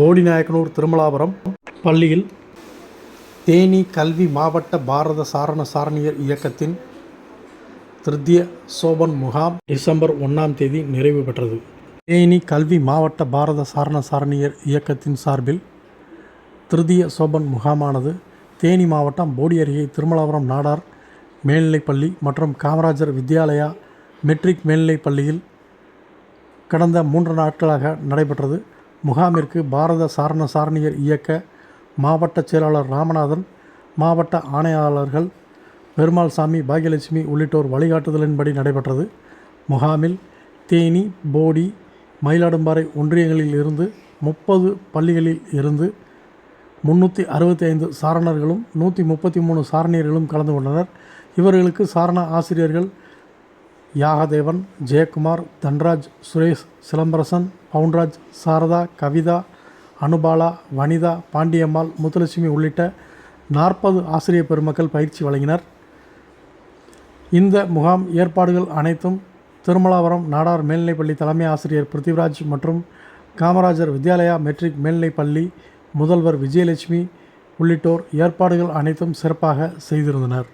போடிநாயக்கனூர் திருமலாபுரம் பள்ளியில் தேனி கல்வி மாவட்ட பாரத சாரண சாரணியர் இயக்கத்தின் திருத்திய சோபன் முகாம் டிசம்பர் ஒன்றாம் தேதி நிறைவு பெற்றது. தேனி கல்வி மாவட்ட பாரத சாரண சாரணியர் இயக்கத்தின் சார்பில் திருதிய சோபன் முகாமானது தேனி மாவட்டம் போடி அருகே திருமலாபுரம் நாடார் மேல்நிலைப்பள்ளி மற்றும் காமராஜர் வித்யாலயா மெட்ரிக் மேல்நிலைப்பள்ளியில் கடந்த மூன்று நாட்களாக நடைபெற்றது. முகாமிற்கு பாரத சாரண சாரணியர் இயக்க மாவட்ட செயலாளர் ராமநாதன் மாவட்ட ஆணையாளர்கள் பெருமாள் சாமி பாக்யலட்சுமி உள்ளிட்டோர் வழிகாட்டுதலின்படி நடைபெற்றது. முகாமில் தேனி போடி மயிலாடும்பாறை ஒன்றியங்களில் இருந்து முப்பது பள்ளிகளில் இருந்து முன்னூற்றி அறுபத்தி ஐந்து சாரணர்களும் நூற்றி முப்பத்தி மூணு சாரணியர்களும் கலந்து கொண்டனர். இவர்களுக்கு சாரண ஆசிரியர்கள் யாகதேவன் ஜெயக்குமார் தன்ராஜ் சுரேஷ் சிலம்பரசன் பவுன்ராஜ் சாரதா கவிதா அனுபாலா வனிதா பாண்டியம்மாள் முத்துலட்சுமி உள்ளிட்ட நாற்பது ஆசிரியர் பெருமக்கள் பயிற்சி வழங்கினர். இந்த முகாம் ஏற்பாடுகள் அனைத்தும் திருமலாவரம் நாடார் மேல்நிலைப்பள்ளி தலைமை ஆசிரியர் பிருத்திவிராஜ் மற்றும் காமராஜர் வித்யாலயா மெட்ரிக் மேல்நிலைப்பள்ளி முதல்வர் விஜயலட்சுமி உள்ளிட்டோர் ஏற்பாடுகள் அனைத்தும் சிறப்பாக செய்திருந்தனர்.